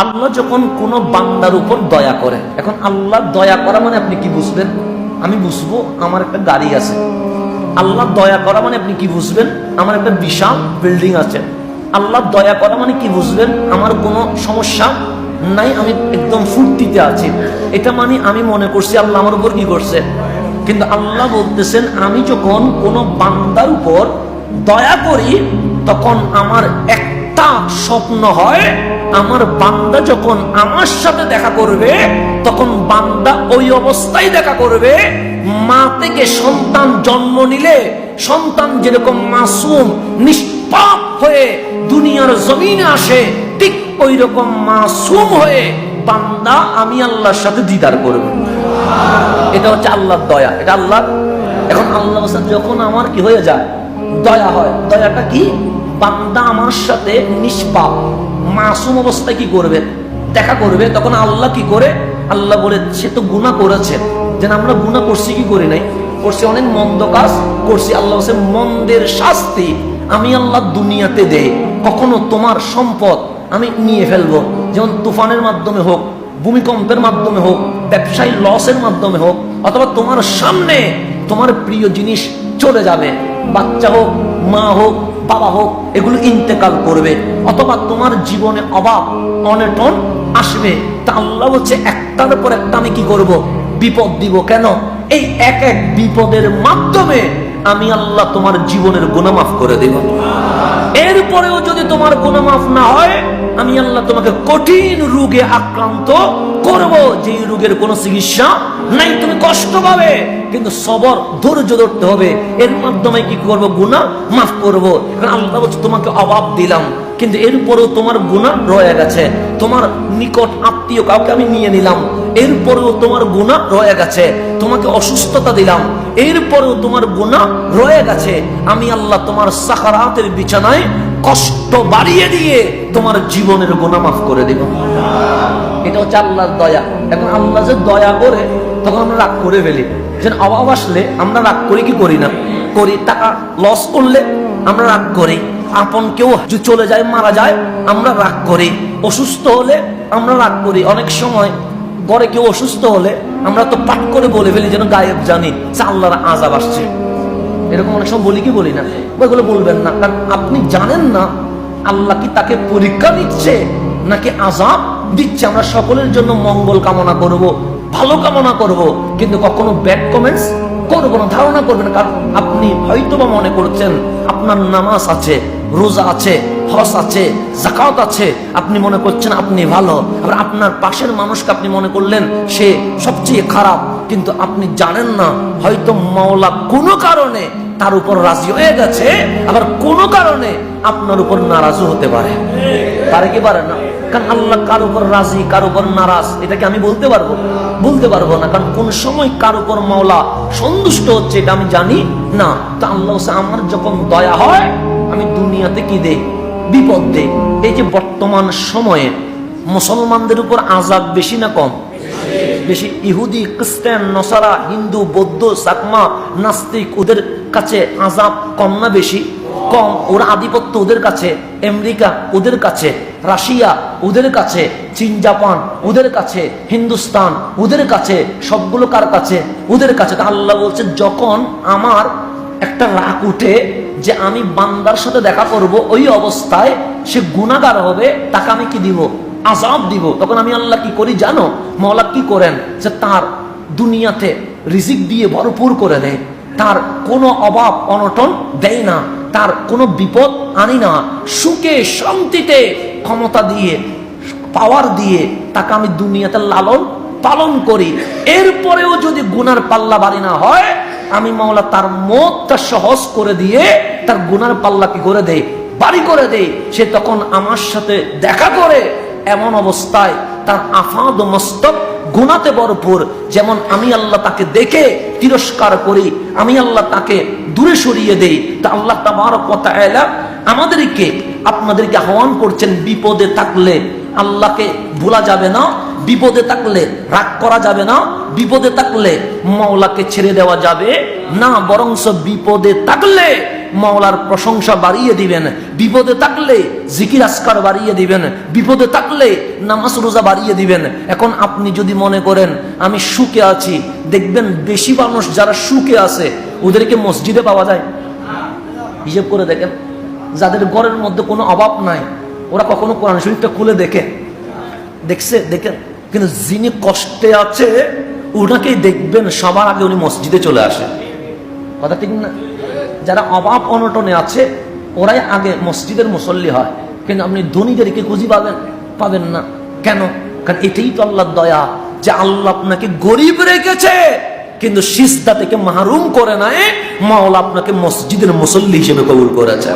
আল্লাহ যখন কোনো বান্দার উপর দয়া করে, এখন আল্লাহ দয়া করা মানে আপনি কি বুঝবেন? আমি বুঝব, আমার একটা গাড়ি আছে। আল্লাহ দয়া করা মানে আপনি কি বুঝবেন? আমার একটা বিশাল বিল্ডিং আছে। আল্লাহ দয়া করা মানে কি বুঝবেন? আমার কোনো সমস্যা নাই, আমি একদম ফুর্তিতে আছি। এটা মানে আমি মনে করছি আল্লাহ আমার উপর কি করছে। কিন্তু আল্লাহ বলতেছেন, আমি যখন কোনো বান্দার উপর দয়া করি, তখন আমার একটা স্বপ্ন হয় আমার বান্দা যখন আমার সাথে দেখা করবে, তখন বান্দা ওই অবস্থায় দেখা করবে, মা থেকে সন্তান জন্ম নিলে, সন্তান যেরকম মাসুম, নিষ্পাপ হয়ে দুনিয়ার জমিনে আসে, ঠিক ওই রকম মাসুম হয়ে বান্দা আমি আল্লাহর সাথে দিদার করবে। এটা হচ্ছে আল্লাহর দয়া। এটা আল্লাহ? এখন আল্লাহর সাথে যখন আমার কি হয়ে যায়? দয়া হয়। দয়াটা কি? বান্দা আমার সাথে নিষ্পাপ। মাসুম অবস্থায় কি করবে? দেখা করবে। তখন আল্লাহ কি করে? আল্লাহ বলে, সে তো গুণা করেছে। যেন আমরা গুণা করছি, কি করি নাই? করছি অনেক মন্দ কাজ, করছি আল্লাহ বলছে, মন্দের শাস্তি আমি আল্লাহ দুনিয়াতে দেই। কখনো তোমার সম্পদ আমি নিয়ে ফেলব। যেমন তুফানের মাধ্যমে হোক, ভূমিকম্পের মাধ্যমে হোক ব্যবসায়ী লসের মাধ্যমে হোক, অথবা তোমার সামনে তোমার প্রিয় জিনিস চলে যাবে। বাচ্চা হোক মা হোক, বাবা হোক, এগুলো ইন্তেকাল করবে। অথবা তোমার জীবনে অভাব অনেটন আসবে। তা আল্লাহ বলছে, একটার পর একটা আমি কি করব? বিপদ দিব কেন? এই এক এক বিপদের মাধ্যমে আমি আল্লাহ তোমার জীবনের গুণা মাফ করে দেব। এরপরেও যদি তোমার গুণামাফ না হয় আমি আল্লাহ তোমাকে কঠিন রোগে আক্রান্ত করব যে রোগের কোনো চিকিৎসা নাই। তুমি কষ্ট পাবে, কিন্তু সবর, ধৈর্য ধরতে হবে। এর মাধ্যমে কি করব? গুণা মাফ করব। আল্লাহ বলছে, তোমাকে অভাব দিলাম, কিন্তু এরপরেও তোমার গুণা রয়ে গেছে। তোমার নিকট আত্মীয় কাউকে আমি নিয়ে নিলাম। এরপরেও তোমার গুণা রয়ে গেছে। তোমাকে অসুস্থতা দিলাম। এরপরেও তোমার গুণা রয়ে গেছে। আমি আল্লাহ তোমার সাকারাতের বিছানায় কষ্ট বাড়িয়ে দিয়ে তোমার জীবনের গুণা মাফ করে দিব। এটা হচ্ছে আল্লাহর দয়া। এখন আল্লাহ যে দয়া করে তখন আমরা রাগ করে ফেলি। যেন অভাব আসলে আমরা রাগ করি কি করি না? করি টাকা লস করলে আমরা রাগ করি। আপন কেউ চলে যায়, মারা যায়, আমরা রাগ করি। অসুস্থ হলে আমরা রাগ করি। অনেক সময় ঘরে কেউ অসুস্থ হলে আমরা তো পাট করে বলে ফেলি যেন গায়েব জানি। যে আল্লাহর আজাব আসছে। এরকম অনেক সময় বলি কি বলি না? ওইগুলো বলবেন না। কারণ আপনি জানেন না আল্লাহ কি তাকে পরীক্ষা দিচ্ছে নাকি আজাব দিচ্ছে? আমরা সকলের জন্য মঙ্গল কামনা করব, ভালো কামনা করব, কিন্তু কখনো ব্যাড কমেন্টস করব না, ধারণা করবেন কারণ আপনি হয়তো বা মনে করছেন, আপনার নামাজ আছে, রোজা আছে হস আছে জাকাত আছে। আপনি মনে করছেন আপনি ভালো। আবার আপনার পাশের মানুষকে আপনি মনে করলেন সে সবচেয়ে খারাপ। কিন্তু আপনি জানেন না, হয়তো মাওলা কোনো কারণে তার উপর রাজি হয়ে গেছে, আবার কোনো কারণে আপনার উপর নারাজও হতে পারে। পারে কি পারে না? কারণ আল্লাহ কার উপর রাজি, কার উপর নারাজ, এটাকে আমি বলতে পারব? বলতে পারব না, কারণ কোন সময় কার উপর মাওলা সন্তুষ্ট হচ্ছে, এটা আমি জানি না। আল্লাহ আমার যখন দয়া হয়, আমি দুনিয়াতে কি দেই? বিপদ দেই? এই যে বর্তমান সময়ে মুসলমানদের উপর আজাব বেশি না কম? বেশি। ইহুদি, খ্রিস্টান, নসারা, হিন্দু, বৌদ্ধ সাকমা নাস্তিক, ওদের কাছে আজাব কম না বেশি, কম ওরা আধিপত্য ওদের কাছে, আমেরিকা ওদের কাছে, রাশিয়া ওদের কাছে, চীন, জাপান ওদের কাছে, হিন্দুস্তান ওদের কাছে, সবগুলো কার কাছে? ওদের কাছে। তা আল্লাহ বলছে, যখন আমার একটা রাগ উঠে যে আমি বান্দার সাথে দেখা করব ওই অবস্থায় সে গুণাগার হবে, তাকে আমি কি দিব? আজাব দিব। তখন আমি আল্লাহ কি করি জানো? মৌলা কি করেন? যে তার দুনিয়াতে রিজিক দিয়ে ভরপুর করে দেয়। তার কোনো অভাব অনটন দেয় না, তার কোনো বিপদ আনি না। সুখে, শান্তিতে ক্ষমতা দিয়ে পাওয়ার দিয়ে তাকে আমি দুনিয়াতে লালন পালন করি। এরপরেও যদি গুনার পাল্লা বাড়ি না হয়, আমি মাওলা তার মতটা সহজ করে দিয়ে তার গুনার পাল্লা কি করে দেয় বাড়ি করে দেয় সে তখন আমার সাথে দেখা করে। এমন অবস্থায় তার আফাদ মস্তক গুণাতে ভরপুর। যেমন আমি আল্লাহ তাকে দেখে তিরস্কার করি, আমি আল্লাহ তাকে দূরে সরিয়ে দেই। তা আল্লাহ তাবার কথা এলা আমাদেরকে, আপনাদেরকে আহ্বান করছেন, বিপদে থাকলে আল্লাহকে ভোলা যাবে না, বিপদে থাকলে রাগ করা যাবে না, বিপদে থাকলে মাওলাকে ছেড়ে দেওয়া যাবে না, বরংস বিপদে থাকলে মাওলার প্রশংসা বাড়িয়ে দিবেন। বিপদে থাকলে জিকির আসকার বাড়িয়ে দিবেন। বিপদে থাকলে নামাজ রোজা বাড়িয়ে দিবেন। এখন আপনি যদি মনে করেন, আমি সুখে আছি, দেখবেন বেশি মানুষ যারা সুখে আছে, ওদেরকে মসজিদে পাওয়া যায়। হিসেব করে দেখেন, যাদের ঘরের মধ্যে কোনো অভাব নাই, ওরা কখনো কোরআন শরীফটা খুলে দেখে। দেখছে, দেখেন, কিন্তু যিনি কষ্টে আছে ওনাকেই দেখবেন, সবার আগে উনি মসজিদে চলে আসে। কথা ঠিক না? যারা অভাব অনটনে আছে, ওরাই আগে মসজিদের মুসল্লি হয়। কিন্তু আপনি ধনীদেরকে খুঁজি পাবেন পাবেন না। কেন? কারণ এটাই তো আল্লাহর দয়া যে আল্লাহ আপনাকে গরিব রেখেছে, কিন্তু সিস্তা থেকে মাহরুম করে নাই, মাওলা আপনাকে মসজিদের মুসল্লি হিসেবে কবুল করেছে।